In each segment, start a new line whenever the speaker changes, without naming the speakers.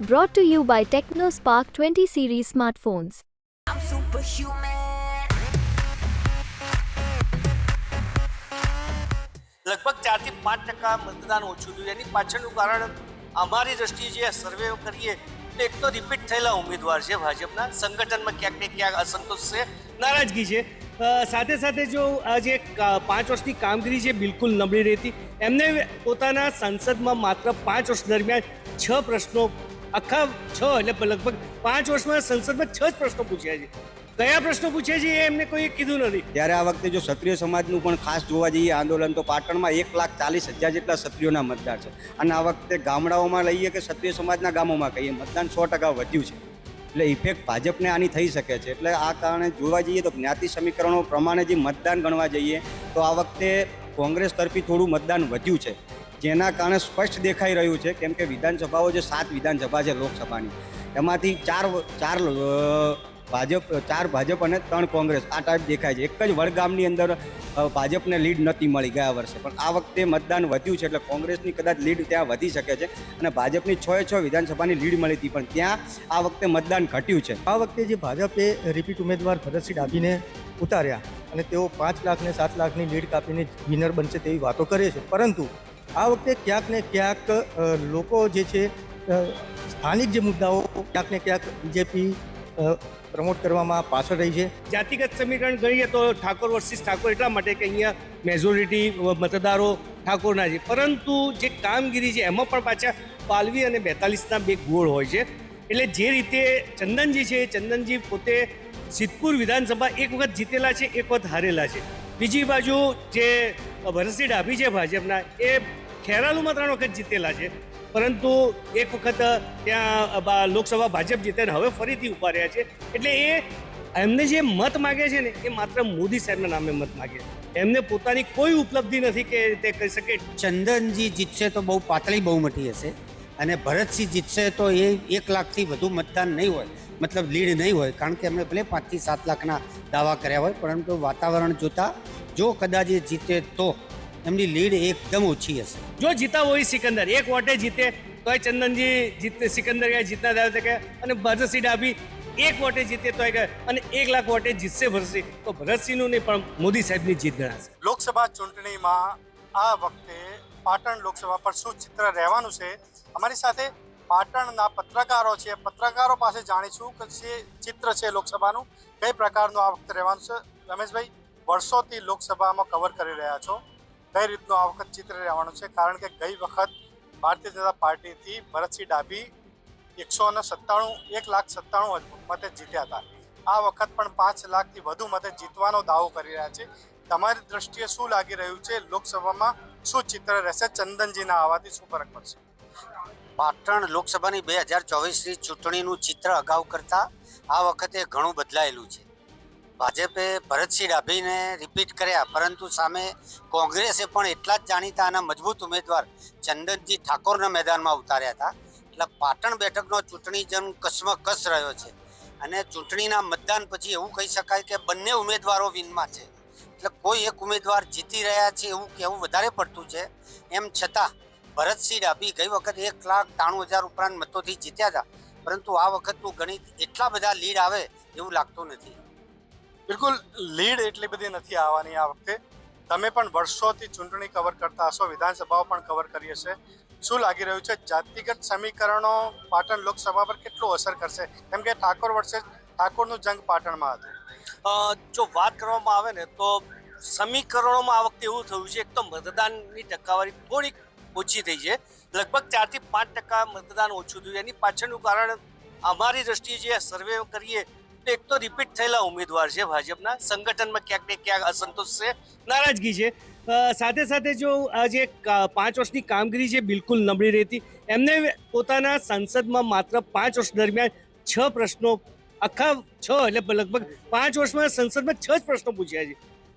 Brought to you by TechnoSpark 20 series smartphones.
I'm superhuman.
લગભગ ચારથી પાંચ ટકા મતદાન ઓછું થયું એની પાછળનું કારણ અમારી દ્રષ્ટિએ જે સર્વે કરીએ તો એક તો રિપીટ થયેલા ઉમેદવાર છે ભાજપના સંગઠનમાં ક્યાંક ને ક્યાંક અસંતોષ છે નારાજગી છે સાથે સાથે જો આ જે પાંચ વર્ષની કામગીરી છે બિલકુલ નબળી રહેતી એમને પોતાના સંસદમાં માત્ર પાંચ વર્ષ દરમિયાન છ પ્રશ્નો આખા છ એટલે લગભગ પાંચ વર્ષમાં સંસદમાં છ જ પ્રશ્નો પૂછ્યા છે. કયા પ્રશ્નો પૂછ્યા છે એ એમને કોઈ કીધું નથી.
ત્યારે આ વખતે જો ક્ષત્રિય સમાજનું પણ ખાસ જોવા જઈએ, આંદોલન તો પાટણમાં એક લાખ ચાલીસ હજાર જેટલા ક્ષત્રિયોના મતદાર છે. અને આ વખતે ગામડાઓમાં લઈએ કે ક્ષત્રિય સમાજના ગામોમાં કહીએ, મતદાન સો ટકા વધ્યું છે. એટલે ઇફેક્ટ ભાજપને આની થઈ શકે છે. એટલે આ કારણે જોવા જઈએ તો જ્ઞાતિ સમીકરણો પ્રમાણે જે મતદાન ગણવા જઈએ, તો આ વખતે કોંગ્રેસ તરફી થોડું મતદાન વધ્યું છે. જેના કારણે સ્પષ્ટ દેખાઈ રહ્યું છે કેમ કે વિધાનસભાઓ જે સાત વિધાનસભા છે લોકસભાની, એમાંથી ચાર ચાર ભાજપ ચાર ભાજપ અને ત્રણ કોંગ્રેસ આ ટાઈપ દેખાય છે. એક જ વડગામની અંદર ભાજપને લીડ નથી મળી ગયા વર્ષે. પણ આ વખતે મતદાન વધ્યું છે એટલે કોંગ્રેસની કદાચ લીડ ત્યાં વધી શકે છે અને ભાજપની છ છ વિધાનસભાની લીડ મળી હતી, પણ ત્યાં આ વખતે મતદાન ઘટ્યું છે.
આ વખતે જે ભાજપે રિપીટ ઉમેદવાર ભરતસિંહ ડાભીને ઉતાર્યા અને તેઓ પાંચ લાખ ને સાત લાખની લીડ કાપીને વિનર બનશે તેવી વાતો કરે છે. પરંતુ આ વખતે ક્યાંક ને ક્યાંક લોકો જે છે સ્થાનિક જે મુદ્દાઓ ક્યાંક ને ક્યાંક બીજેપી પ્રમોટ કરવામાં પાછળ રહી છે.
જાતિગત સમીકરણ ગણીએ તો ઠાકોર વર્સિસ ઠાકોર એટલા માટે કે અહીંયા મેજોરિટી મતદારો ઠાકોરના છે. પરંતુ જે કામગીરી છે, એમાં પણ પાછા પાલવી અને બેતાલીસના બે ગોળ હોય છે. એટલે જે રીતે ચંદનજી છે, ચંદનજી પોતે સિદ્ધપુર વિધાનસભા એક વખત જીતેલા છે, એક વખત હારેલા છે. બીજી બાજુ જે વરસી ડાભી છે ભાજપના, એ ખેરાલુમાં ત્રણ વખત જીતેલા છે. પરંતુ એક વખત ત્યાં લોકસભા ભાજપ જીતે હવે ફરીથી ઊભા રહ્યા છે. એટલે એ એમને જે મત માગે છે ને, એ માત્ર મોદી સાહેબના નામે મત માગે એમને પોતાની કોઈ ઉપલબ્ધિ નથી કે તે કહી શકે.
ચંદનજી જીતશે તો બહુ પાતળી બહુમતી હશે અને ભરતસિંહ જીતશે તો એ એક લાખથી વધુ મતદાન નહીં હોય, મતલબ લીડ નહીં હોય, કારણ કે એમણે ભલે પાંચથી સાત લાખના દાવા કર્યા હોય, પરંતુ વાતાવરણ જોતા જો કદાચ એ જીતે તો એમની લીડ એકદમ ઓછી હશે.
જો જીતા હોય સિકંદર એક વોટે જીતે તો ચંદનજી જીતે સિકંદર કે જીતના દાવે કે અને ભરતસિંહ ડાભી એક વોટે જીતે તો કે અને એક લાખ વોટે જીતશે ભરતસિંહ તો ભરતસિંહનું નહીં પણ મોદી સાહેબની જીત ગણાશે.
લોકસભા ચૂંટણીમાં આ વખતે પાટણ લોકસભા પર શું ચિત્ર રહેવાનું છે? અમારી સાથે પાટણના પત્રકારો છે. પત્રકારો પાસે જાણીશું કે જે ચિત્ર છે લોકસભાનું કઈ પ્રકારનું આ વખતે રહેવાનું છે? રમેશભાઈ વર્ષોથી લોકસભામાં કવર કરી રહ્યા છો. કઈ રીતનું આ વખત ચિત્ર રહેવાનું છે? કારણ કે ગઈ વખત ભારતીય જનતા પાર્ટીથી ભરતસિંહ ડાભી એકસો અને સત્તાણું, એક લાખ સત્તાણું મતે જીત્યા હતા. આ વખત પણ પાંચ લાખથી વધુ મતે જીતવાનો દાવો કરી રહ્યા છે. તમારી દ્રષ્ટિએ શું લાગી રહ્યું છે? લોકસભામાં શું ચિત્ર રહેશે? ચંદનજીના આવવાથી શું ફરક પડશે?
પાટણ લોકસભાની બે હજાર ચોવીસની ચૂંટણીનું ચિત્ર અગાઉ કરતાં આ વખતે ઘણું બદલાયેલું છે. ભાજપે ભરતસિંહ ડાભીને રિપીટ કર્યા, પરંતુ સામે કોંગ્રેસે પણ એટલા જ જાણીતા અને મજબૂત ઉમેદવાર ચંદનજી ઠાકોરના મેદાનમાં ઉતાર્યા હતા. એટલે પાટણ બેઠકનો ચૂંટણી જંગ કસમકસ રહ્યો છે. અને ચૂંટણીના મતદાન પછી એવું કહી શકાય કે બંને ઉમેદવારો વિનમાં છે. એટલે કોઈ એક ઉમેદવાર જીતી રહ્યા છે એવું કહેવું વધારે પડતું છે. એમ છતાં ભરતસિંહ ડાભી ગઈ વખત એક લાખ ત્રાણું હજાર ઉપરાંત મતોથી જીત્યા હતા. પરંતુ આ વખતનું ગણિત એટલા બધા લીડ આવે એવું લાગતું નથી.
બિલકુલ લીડ એટલી બધી નથી આવવાની આ વખતે. તમે પણ વર્ષોથી ચૂંટણી કવર કરતા હશો, વિધાનસભાઓ પણ કવર કરી હશે શું લાગી રહ્યું છે? જાતિગત સમીકરણો પાટણ લોકસભા પર કેટલું અસર કરશે? કેમ કે ઠાકોર વર્ષે ઠાકોરનું જંગ પાટણમાં હતું.
જો વાત કરવામાં આવે ને, તો સમીકરણોમાં આ વખતે એવું થયું છે એક તો મતદાનની ટકાવારી થોડીક ઓછી થઈ છે. લગભગ ચારથી પાંચ ટકા મતદાન ઓછું થયું એની પાછળનું કારણ અમારી દ્રષ્ટિએ જે સર્વે કરીએ એક તો રિપીટ થયેલા ઉમેદવાર છે ભાજપના. સંગઠનમાં ક્યાંક ને ક્યાંક અસંતોષ છે, નારાજગી છે. સાથે સાથે જો આ જે પાંચ વર્ષની કામગીરી છે બિલકુલ નબળી રહેતી. એમને પોતાના સંસદમાં માત્ર પાંચ વર્ષ દરમિયાન છ પ્રશ્નો, આખા છ એટલે લગભગ પાંચ વર્ષમાં સંસદમાં છ જ પ્રશ્નો પૂછ્યા છે.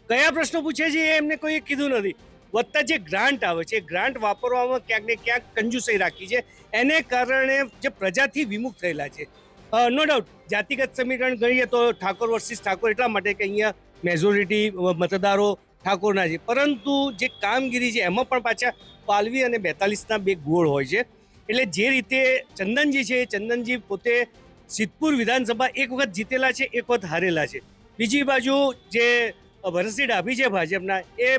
કયા પ્રશ્નો પૂછ્યા છે એ એમને કોઈએ કીધું નથી. વધતા જે ગ્રાન્ટ આવે છે ગ્રાન્ટ વાપરવામાં ક્યાંક ને ક્યાંક કંજુસાઈ રાખી છે. એને કારણે જે પ્રજાથી વિમુખ થયેલા છે. નો ડાઉટ જાતિગત સમીકરણ ગણીએ તો ઠાકોર વર્સિસ ઠાકોર એટલા માટે કે અહીંયા મેજોરિટી મતદારો ઠાકોરના છે. પરંતુ જે કામગીરી છે, એમાં પણ પાછા પાલવી અને બેતાલીસના બે ગોળ હોય છે. એટલે જે રીતે ચંદનજી છે, ચંદનજી પોતે સિદ્ધપુર વિધાનસભા એક વખત જીતેલા છે, એક વખત હારેલા છે. બીજી બાજુ જે ભરતસિંહ ડાભી છે, ભાજપના, એ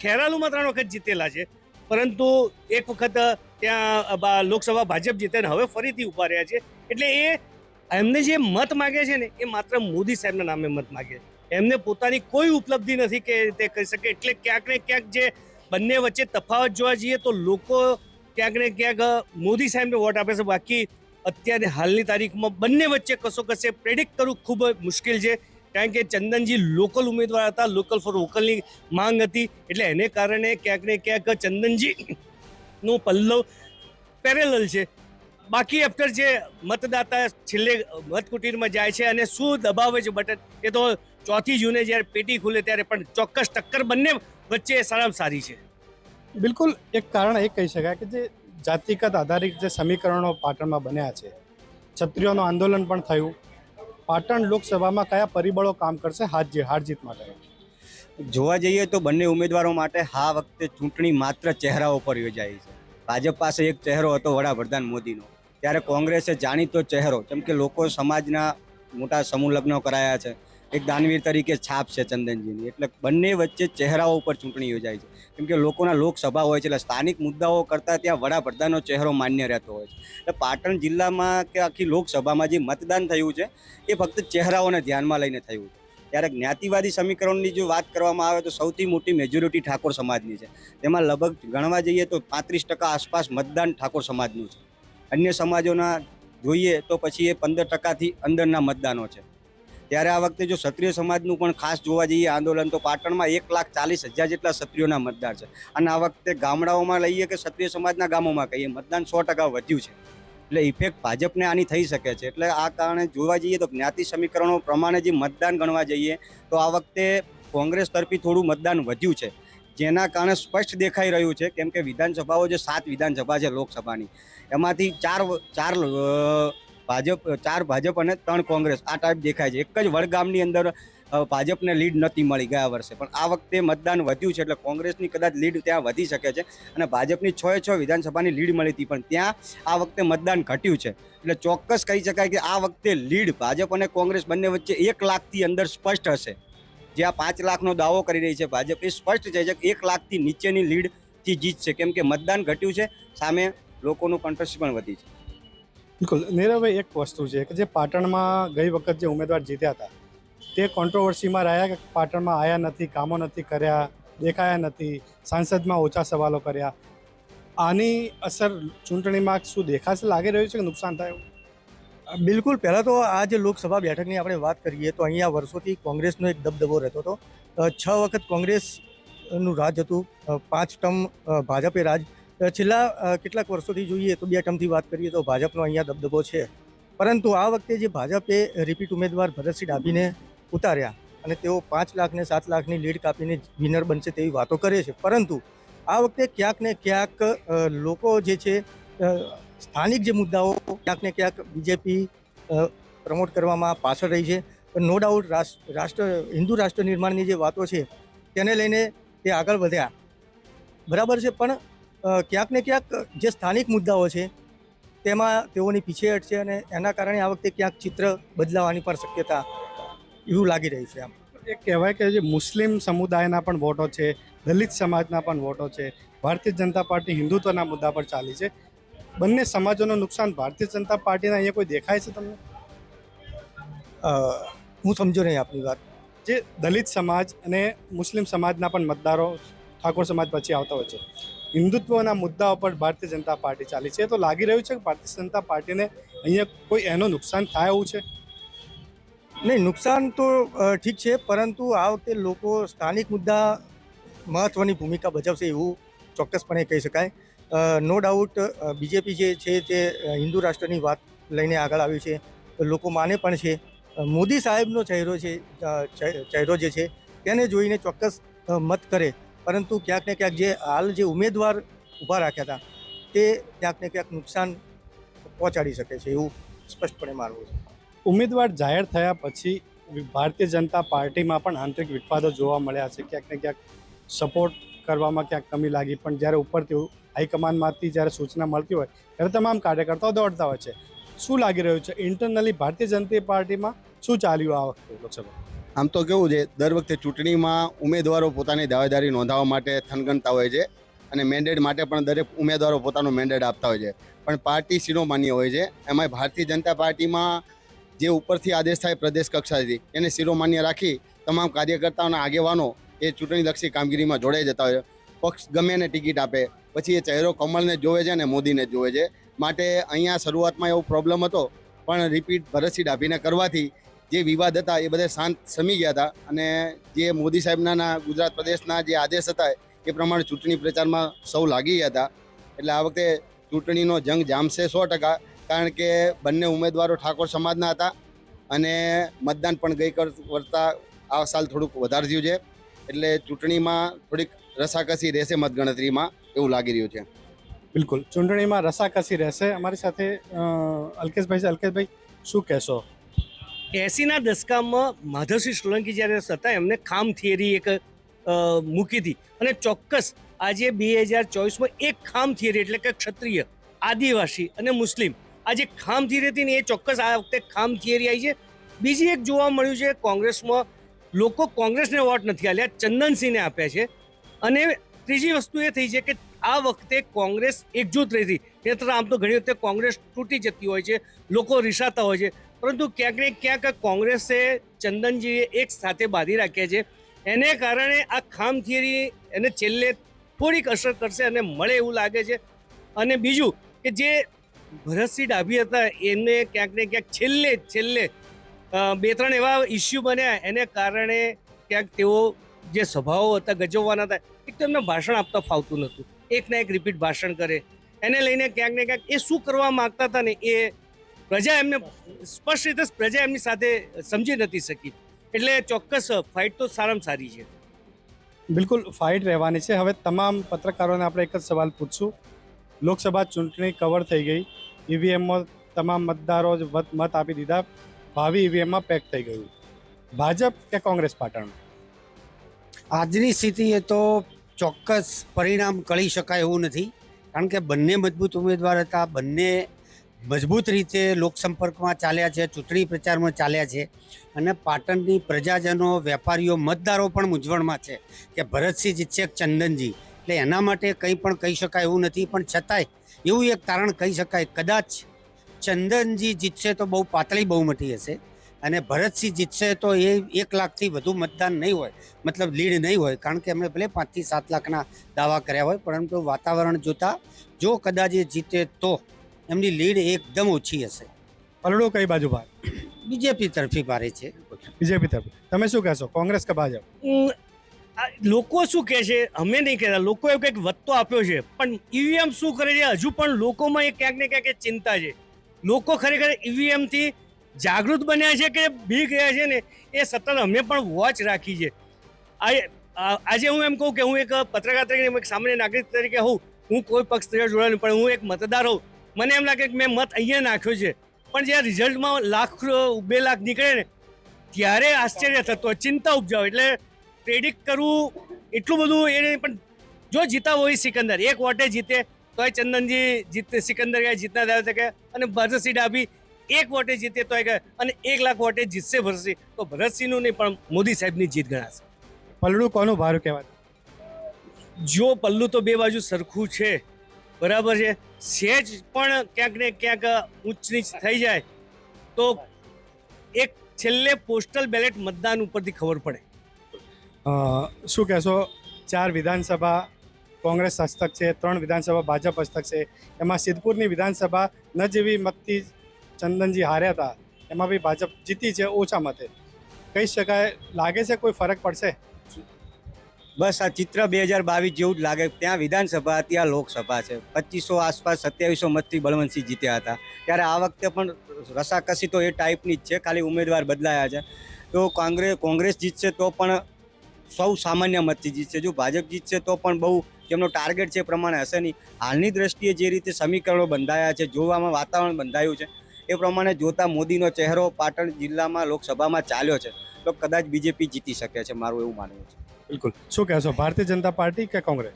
ખેરાલુમાં ત્રણ વખત જીતેલા છે. પરંતુ એક વખત ત્યાં લોકસભા ભાજપ જીતે હવે ફરીથી ઊભા રહ્યા છે. એટલે એ એમને જે મત માગે છે ને, એ માત્ર મોદી સાહેબના નામે મત માગે છે. એમને પોતાની કોઈ ઉપલબ્ધિ નથી કે તે કહી શકે. એટલે ક્યાંક ને ક્યાંક જે બંને વચ્ચે તફાવત જોવા જઈએ તો લોકો ક્યાંક ને ક્યાંક મોદી સાહેબને વોટ આપે છે. બાકી અત્યારે હાલની તારીખમાં બંને વચ્ચે કશો કશે પ્રેડિક્ટ કરવું ખૂબ મુશ્કેલ છે. કારણ કે ચંદનજી લોકલ ઉમેદવાર હતા, લોકલ ફોર વોકલની માંગ હતી. એટલે એને કારણે ક્યાંક ને ક્યાંક ચંદનજી નું પલ્લવ પેરેલલ છે. બાકી આફ્ટર જે મતદાતા છેલ્લે મતકુટીરમાં જાય છે અને શું દબાવે છે બટન એ તો ચોથી જૂને જ્યારે પેટી ખુલે ત્યારે પણ ચોક્કસ ટક્કર બંને વચ્ચે સારામાં સારી છે.
બિલકુલ એક કારણ એ કહી શકાય કે જે જાતિગત આધારિત જે સમીકરણો પાટણમાં બન્યા છે ક્ષત્રિયોનું આંદોલન પણ થયું. પાટણ લોકસભામાં કયા પરિબળો કામ કરશે હાર હારજીત હાર જીત માટે?
જોવા જઈએ તો બંને ઉમેદવારો માટે આ વખતે ચૂંટણી માત્ર ચહેરાઓ પર યોજાઈ છે. ભાજપ પાસે એક ચહેરો હતો વડાપ્રધાન મોદીનો. ત્યારે કોંગ્રેસે જાણીતો ચહેરો, જેમ કે લોકો સમાજના મોટા સમૂહ લગ્નો કરાયા છે, એક દાનવીર તરીકે છાપ છે ચંદનજીની. એટલે બંને વચ્ચે ચહેરાઓ ઉપર ચૂંટણી યોજાય છે. કેમ કે લોકોના લોકસભા હોય છે એટલે સ્થાનિક મુદ્દાઓ કરતાં ત્યાં વડાપ્રધાનનો ચહેરો માન્ય રહેતો હોય છે. એટલે પાટણ જિલ્લામાં કે આખી લોકસભામાં જે મતદાન થયું છે, એ ફક્ત ચહેરાઓને ધ્યાનમાં લઈને થયું છે. ત્યારે જ્ઞાતિવાદી સમીકરણની જો વાત કરવામાં આવે તો સૌથી મોટી મેજોરિટી ઠાકોર સમાજની છે. તેમાં લગભગ ગણવા જઈએ તો પાંત્રીસ ટકા આસપાસ મતદાન ઠાકોર સમાજનું છે. અન્ય સમાજોના જોઈએ તો પછી એ પંદર ટકાથી અંદરના મતદાનો છે. ત્યારે આ વખતે જો ક્ષત્રિય સમાજનું પણ ખાસ જોવા જઈએ, આંદોલન તો પાટણમાં એક લાખ ચાલીસ હજાર જેટલા ક્ષત્રિયોના મતદાર છે. અને આ વખતે ગામડાઓમાં લઈએ કે ક્ષત્રિય સમાજના ગામોમાં કહીએ, મતદાન સો ટકા વધ્યું છે. એટલે ઇફેક્ટ ભાજપને આની થઈ શકે છે. એટલે આ કારણે જોવા જઈએ તો જ્ઞાતિ સમીકરણો પ્રમાણે જે મતદાન ગણવા જઈએ, તો આ વખતે કોંગ્રેસ તરફી થોડું મતદાન વધ્યું છે. જેના કારણે સ્પષ્ટ દેખાઈ રહ્યું છે, કેમ કે વિધાનસભાઓ જે સાત વિધાનસભા છે લોકસભાની, એમાંથી ચાર ચાર ભાજપ ચાર ભાજપ અને ત્રણ કોંગ્રેસ આ ટાઈપ દેખાય છે. એક જ વડગામની અંદર ભાજપને લીડ નથી મળી ગયા વર્ષે. પણ આ વખતે મતદાન વધ્યું છે એટલે કોંગ્રેસની કદાચ લીડ ત્યાં વધી શકે છે અને ભાજપની છ છ વિધાનસભાની લીડ મળી હતી, પણ ત્યાં આ વખતે મતદાન ઘટ્યું છે. એટલે ચોક્કસ કહી શકાય કે આ વખતે લીડ ભાજપ અને કોંગ્રેસ બંને વચ્ચે એક લાખથી અંદર સ્પષ્ટ હશે. જે આ પાંચ લાખનો દાવો કરી રહી છે ભાજપ, એ સ્પષ્ટ છે કે એક લાખથી નીચેની લીડથી જીતશે કેમ કે મતદાન ઘટ્યું છે, સામે લોકોનું કંટ્રસ્ટ પણ વધી છે.
બિલકુલ. નીરવભાઈ, એક વસ્તુ છે કે જે પાટણમાં ગઈ વખત જે ઉમેદવાર જીત્યા હતા, તે કોન્ટ્રોવર્સીમાં રહ્યા કે પાટણમાં આવ્યા નથી, કામો નથી કર્યા, દેખાયા નથી, સાંસદમાં ઓછા સવાલો કર્યા. આની અસર ચૂંટણીમાં શું દેખાશે, લાગી રહ્યું છે કે નુકસાન થાય?
બિલકુલ. પહેલાં તો આ જે લોકસભા બેઠકની આપણે વાત કરીએ તો અહીંયા વર્ષોથી કોંગ્રેસનો એક દબદબો રહેતો હતો. છ વખત કોંગ્રેસનું રાજ હતું. પાંચ ટર્મ ભાજપે રાજ. છેલ્લા કેટલાક વર્ષોથી જોઈએ તો બે ટર્મથી વાત કરીએ તો ભાજપનો અહીંયા દબદબો છે. પરંતુ આ વખતે જે ભાજપે રિપીટ ઉમેદવાર ભરતસિંહ ડાભીને ઉતાર્યા અને તેઓ પાંચ લાખ ને સાત લાખની લીડ કાપીને વિનર બનશે તેવી વાતો કરે છે. પરંતુ આ વખતે ક્યાંક ને ક્યાંક લોકો જે છે સ્થાનિક જે મુદ્દાઓ ક્યાંક ને ક્યાંક બીજેપી પ્રમોટ કરવામાં પાછળ રહી છે. પણ નો ડાઉટ રાષ્ટ્ર, હિન્દુ રાષ્ટ્ર નિર્માણની જે વાતો છે, તેને લઈને તે આગળ વધ્યા. બરાબર છે, પણ ક્યાંક ને ક્યાંક જે સ્થાનિક મુદ્દાઓ છે, તેમાં તેઓની પીછેહટ છે અને એના કારણે આ વખતે ક્યાંક ચિત્ર બદલાવાની પણ શક્યતા એવું લાગી રહ્યું છે આમ.
એક કહેવાય કે જે મુસ્લિમ સમુદાયના પણ વોટો છે, દલિત સમાજના પણ વોટો છે, ભારતીય જનતા પાર્ટી હિન્દુત્વના મુદ્દા પર ચાલી છે. બંને સમાજોનું નુકસાન ભારતીય જનતા પાર્ટીના અહીંયા કોઈ દેખાય છે તમને?
હું સમજો નહીં આપની વાત.
જે દલિત સમાજ અને મુસ્લિમ સમાજના પણ મતદારો ઠાકોર સમાજ પછી આવતા હોય છે. હિન્દુત્વના મુદ્દાઓ પર ભારતીય જનતા પાર્ટી ચાલી છે. તો લાગી રહ્યું છે કે ભારતીય જનતા પાર્ટીને અહીંયા કોઈ એનું નુકસાન થાય એવું છે?
નહીં નુકસાન તો ઠીક છે પરંતુ આ વખતે લોકો સ્થાનિક મુદ્દા મહત્ત્વની ભૂમિકા ભજવશે એવું ચોક્કસપણે કહી શકાય. નો ડાઉટ બીજેપી જે છે તે હિન્દુ રાષ્ટ્રની વાત લઈને આગળ આવ્યું છે. લોકો માને પણ છે. મોદી સાહેબનો ચહેરો છે ચહેરો જે છે, તેને જોઈને ચોક્કસ મત કરે. પરંતુ ક્યાંક ને ક્યાંક જે હાલ જે ઉમેદવાર ઊભા રાખ્યા હતા, તે ક્યાંક ને ક્યાંક નુકસાન પહોંચાડી શકે છે એવું સ્પષ્ટપણે માનવું છે.
ઉમેદવાર જાહેર થયા પછી ભારતીય જનતા પાર્ટીમાં પણ આંતરિક વિખવાદો જોવા મળ્યા છે. ક્યાંક ને ક્યાંક સપોર્ટ કરવામાં ક્યાંક કમી લાગી. પણ જ્યારે ઉપરથી હાઈકમાન્ડમાંથી જ્યારે સૂચના મળતી હોય ત્યારે તમામ કાર્યકર્તાઓ દોડતા હોય છે. શું લાગી રહ્યું છે? ઇન્ટરનલી ભારતીય જનતા પાર્ટીમાં શું ચાલ્યું આ વખતે લોકસભા?
આમ તો કેવું છે, દર વખતે ચૂંટણીમાં ઉમેદવારો પોતાની દાવેદારી નોંધાવવા માટે થનગનતા હોય છે અને મેન્ડેટ માટે પણ દરેક ઉમેદવારો પોતાનું મેન્ડેટ આપતા હોય છે. પણ પાર્ટી શિરોમાન્ય હોય છે. એમાં ભારતીય જનતા પાર્ટીમાં જે ઉપરથી આદેશ થાય પ્રદેશ કક્ષાથી એને શિરોમાન્ય રાખી તમામ કાર્યકર્તાઓના આગેવાનો એ ચૂંટણીલક્ષી કામગીરીમાં જોડાઈ જતા હોય પક્ષ ગમે એને ટિકિટ આપે પછી એ ચહેરો કમલને જોવે છે અને મોદીને જોવે છે. માટે અહીંયા શરૂઆતમાં એવો પ્રોબ્લેમ હતો, પણ રિપીટ ભરતસિંહ ડાભીને કરવાથી જે વિવાદ હતા એ બધા શાંત સમી ગયા હતા. અને જે મોદી સાહેબના ગુજરાત પ્રદેશના જે આદેશ હતા એ પ્રમાણે ચૂંટણી પ્રચારમાં સૌ લાગી ગયા હતા. એટલે આ વખતે ચૂંટણીનો જંગ જામશે સો ટકા, કારણ કે બંને ઉમેદવારો ઠાકોર સમાજના હતા અને મતદાન પણ ગઈ કરતા આ સાલ થોડુંક વધારે થયું છે. એટલે ચૂંટણીમાં થોડીક રસાકસી રહેશે મતગણતરીમાં. એવું લાગી રહ્યું છે.
બિલકુલ. ચૂંટણીમાં રસાકસી રહેશે. અમારી સાથે અલ્કેશભાઈ છે. અલ્કેશભાઈ શું કહેશો?
એસીના દશકામાં માધવસિંહ સોલંકી જ્યારે હતા એમને ખામ થિયરી એક મૂકી હતી. અને ચોક્કસ આજે બે હજાર ચોવીસમાં એક ખામ થિયરી એટલે કે ક્ષત્રિય આદિવાસી અને મુસ્લિમ આ જે ખામ થિયરી હતી ને એ ચોક્કસ આ વખતે ખામ થિયરી આવી છે. બીજી એક જોવા મળ્યું છે કોંગ્રેસમાં લોકો કોંગ્રેસને વોટ નથી આપ્યા ચંદનસિંહને આપ્યા છે. અને ત્રીજી વસ્તુ એ થઈ છે કે આ વખતે કોંગ્રેસ એકજૂથ રહી હતી. નહીંતર આમ તો ઘણી વખતે કોંગ્રેસ તૂટી જતી હોય છે, લોકો રિસાતા હોય છે. પરંતુ ક્યાંક ને ક્યાંક કોંગ્રેસે ચંદનજીએ એક સાથે બાંધી રાખ્યા છે. એને કારણે આ ખામ થિયરી એને છેલ્લે થોડીક અસર કરશે અને મળે એવું લાગે છે. અને બીજું કે જે ભરતસિંહ ડાભી હતા, એને ક્યાંક ને ક્યાંક છેલ્લે છેલ્લે બે ત્રણ એવા ઇસ્યુ બન્યા. એને કારણે ક્યાંક તેઓ જે સભાઓ હતા, ગજવવાના હતા, એક તો એમને ભાષણ આપતા ફાવતું નહોતું. એક ના એક રિપીટ ભાષણ કરે. એને લઈને ક્યાંક ને ક્યાંક એ શું કરવા માગતા હતા ને એ પ્રજા એમને સ્પષ્ટ રીતે પ્રજા એમની સાથે સમજી નથી શકી. એટલે ચોક્કસ ફાઇટ તો સારામાં સારી છે.
બિલકુલ ફાઇટ રહેવાની છે. હવે તમામ પત્રકારોને આપણે એક જ સવાલ પૂછશું. લોકસભા ચૂંટણી કવર થઈ ગઈ. ઈવીએમમાં તમામ મતદારો જ મત મત આપી દીધા. ભાવિ ઈવીએમમાં પેક થઈ ગયું. ભાજપ કે કોંગ્રેસ પાટણ
આજની સ્થિતિએ તો ચોક્કસ પરિણામ કળી શકાય એવું નથી. કારણ કે બંને મજબૂત ઉમેદવાર હતા, બંને મજબૂત રીતે લોકસંપર્કમાં ચાલ્યા છે, ચૂંટણી પ્રચારમાં ચાલ્યા છે અને પાટણની પ્રજાજનો, વેપારીઓ, મતદારો પણ મૂંઝવણમાં છે કે ભરતસિંહ જીતશે ચંદનજી. એટલે એના માટે કંઈ પણ કહી શકાય એવું નથી, પણ છતાંય એવું એક કારણ કહી શકાય, કદાચ ચંદનજી જીતશે તો બહુ પાતળી બહુમતી હશે. અને ભરતસિંહ જીતશે તો એ એક લાખથી વધુ મતદાન નહીં હોય. મતલબ લીડ નહીં હોય. કારણ કે એમણે ભલે પાંચથી સાત લાખના દાવા કર્યા હોય પરંતુ વાતાવરણ જોતા જો કદાચ એ જીતે તો એમની લીડ એકદમ ઓછી હશે.
પલડો કઈ બાજુ ભાર?
બીજેપી તરફી ભારે છે.
બીજેપી તરફ. તમે શું કહેશો? કોંગ્રેસ કે ભાજપ?
આ લોકો શું કહે છે? અમે નહીં કહેતા. લોકોએ કંઈક વત્તો આપ્યો છે. પણ ઈવીએમ શું કરે છે? હજુ પણ લોકોમાં એ ક્યાંક ને ક્યાંક ચિંતા છે. લોકો ખરેખર ઈવીએમથી જાગૃત બન્યા છે કે બી ગયા છે ને એ સતત અમે પણ વોચ રાખી છે. આજે હું એમ કહું કે હું એક પત્રકાર તરીકે એક સામાન્ય નાગરિક તરીકે હોઉં. હું કોઈ પક્ષ તરીકે જોડાયેલો પણ હું એક મતદાર હોઉં. મને એમ લાગે કે મેં મત અહીંયા નાખ્યો છે. પણ જ્યારે રિઝલ્ટમાં લાખ બે લાખ નીકળે ને ત્યારે આશ્ચર્ય થતું હોય, ચિંતા ઉપજાવ. એટલે પ્રેડિક્ટ કરવું એટલું બધું એ નહીં પણ જો જીતા હોય સિકંદર. એક વોટે જીતે તોય ચંદનજી જીતે સિકંદર ગયા જીતના દાવે કે અને ભરતસિંહ ડાભી એક વોટે જીતે તો અને એક લાખ વોટે જીતશે ભરશે તો ભરતસિંહનું નહીં પણ મોદી સાહેબની જીત ગણાશે.
પલડું કોનું ભારું કહેવાય?
જો પલ્લું તો બે બાજુ સરખું છે બરાબર છે. સેજ પણ ક્યાંક ને ક્યાંક ઊંચ નીચ થઈ જાય. તો એક છેલ્લે પોસ્ટલ બેલેટ મતદાન ઉપરથી ખબર પડે.
શું કહેશો? ચાર વિધાનસભા કોંગ્રેસ હસ્તક છે ત્રણ વિધાનસભા ભાજપ હસ્તક છે. એમાં સિદ્ધપુરની વિધાનસભા ન જેવી મતથી ચંદનજી હાર્યા હતા. એમાં બી ભાજપ જીતી છે ઓછા મતે. કહી શકાય, લાગે છે કોઈ ફરક પડશે?
બસ આ ચિત્ર બે હજાર બાવીસ જેવું જ લાગે. ત્યાં વિધાનસભા ત્યાં લોકસભા છે. પચીસો આસપાસ સત્યાવીસો મતથી બળવંતસિંહ જીત્યા હતા. ત્યારે આ વખતે પણ રસાકસી તો એ ટાઈપની જ છે, ખાલી ઉમેદવાર બદલાયા છે. તો કોંગ્રેસ કોંગ્રેસ જીતશે તો પણ સૌ સામાન્ય મતથી જીતશે. જો ભાજપ જીતશે તો પણ બહુ જેમનો ટાર્ગેટ છે એ પ્રમાણે હશે નહીં. હાલની દ્રષ્ટિએ જે રીતે સમીકરણો બંધાયા છે, જોવામાં વાતાવરણ બંધાયું છે એ પ્રમાણે જોતા મોદીનો ચહેરો પાટણ જિલ્લામાં લોકસભામાં ચાલ્યો છે. તો કદાચ બીજેપી જીતી શકે છે મારું એવું માનવું છે.
બિલકુલ. શું કહેશો ભારતીય જનતા પાર્ટી કે કોંગ્રેસ?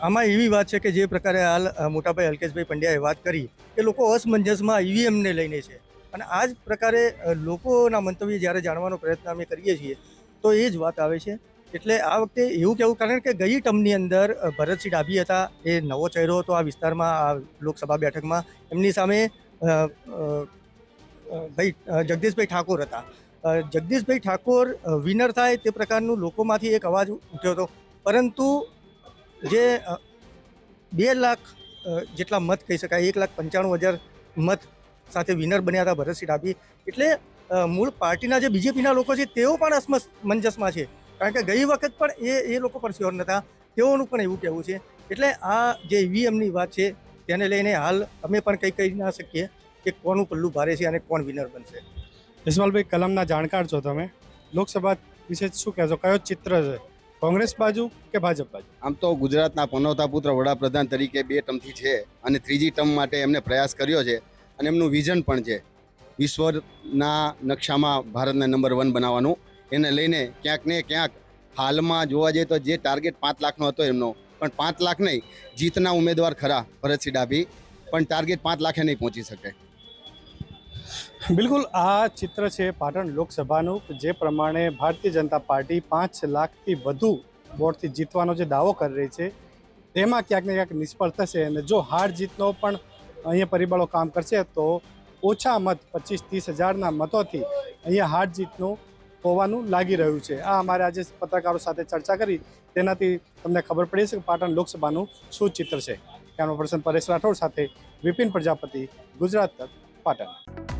આમાં એવી વાત છે કે જે પ્રકારે હાલ મોટાભાઈ અલ્કેશભાઈ પંડ્યાએ વાત કરી કે લોકો અસમંજસમાં ઈવીએમને લઈને છે. અને આ જ પ્રકારે લોકોના મંતવ્ય જ્યારે જાણવાનો પ્રયત્ન અમે કરીએ છીએ તો એ જ વાત આવે છે. એટલે આ વખતે એવું કહેવું કારણ કે ગઈ ટર્મની અંદર ભરતસિંહ ડાભી હતા, એ નવો ચહેરો હતો આ વિસ્તારમાં, આ લોકસભા બેઠકમાં. એમની સામે ભાઈ જગદીશભાઈ ઠાકોર હતા. જગદીશભાઈ ઠાકોર વિનર થાય તે પ્રકારનું લોકોમાંથી એક અવાજ ઉઠ્યો હતો. પરંતુ જે બે લાખ જેટલા મત કહી શકાય, એક લાખ પંચાણું હજાર મત સાથે વિનર બન્યા હતા ભરતસિંહ ડાભી. એટલે મૂળ પાર્ટીના જે બીજેપીના લોકો છે, તેઓ પણ મંજસમાં છે. કારણ કે ગઈ વખત પણ એ એ લોકો પણ શ્યોર નહોતા તેઓનું પણ એવું કહેવું છે. એટલે આ જે ઈવીએમની વાત છે તેને લઈને હાલ અમે પણ કંઈ કહી ના શકીએ કે કોનું પલ્લું ભારે છે અને કોણ વિનર બનશે.
યશમાલભાઈ કલમના જાણકાર છો તમે. લોકસભા વિશે શું કહેશો? કયો ચિત્ર છે? કોંગ્રેસ બાજુ કે ભાજપ બાજુ?
આમ તો ગુજરાતના પનોતા પુત્ર વડાપ્રધાન તરીકે બે ટર્મથી છે અને ત્રીજી ટર્મ માટે એમને પ્રયાસ કર્યો છે અને એમનું વિઝન પણ છે. વિશ્વના નકશામાં ભારતને નંબર વન બનાવવાનું એને લઈને ક્યાંક ને ક્યાંક હાલમાં જોવા જઈએ તો જે ટાર્ગેટ પાંચ લાખનો હતો એમનો, પણ પાંચ લાખ નહીં, જીતના ઉમેદવાર ખરા ભરતસિંહ ડાભી, પણ ટાર્ગેટ પાંચ લાખે નહીં પહોંચી શકે.
બિલકુલ, આ ચિત્ર છે પાટણ લોકસભાનું, જે પ્રમાણે ભારતીય જનતા પાર્ટી પાંચ લાખથી વધુ વોટથી જીતવાનો જે દાવો કરી રહી છે, તેમાં ક્યાંક ને ક્યાંક નિષ્ફળ થશે અને જો હાર જીતનો પણ અહીંયા પરિબળો કામ કરશે, તો ઓછા મત પચીસ ત્રીસ હજારના મતોથી અહીંયા હાર જીતનું હોવાનું લાગી રહ્યું છે. આ અમારે આજે પત્રકારો સાથે ચર્ચા કરી. તેનાથી તમને ખબર પડી છે કે પાટણ લોકસભાનું શું ચિત્ર છે. કેમેરા પર્સન પરેશ રાઠોડ સાથે વિપિન પ્રજાપતિ, ગુજરાત તક પાટણ.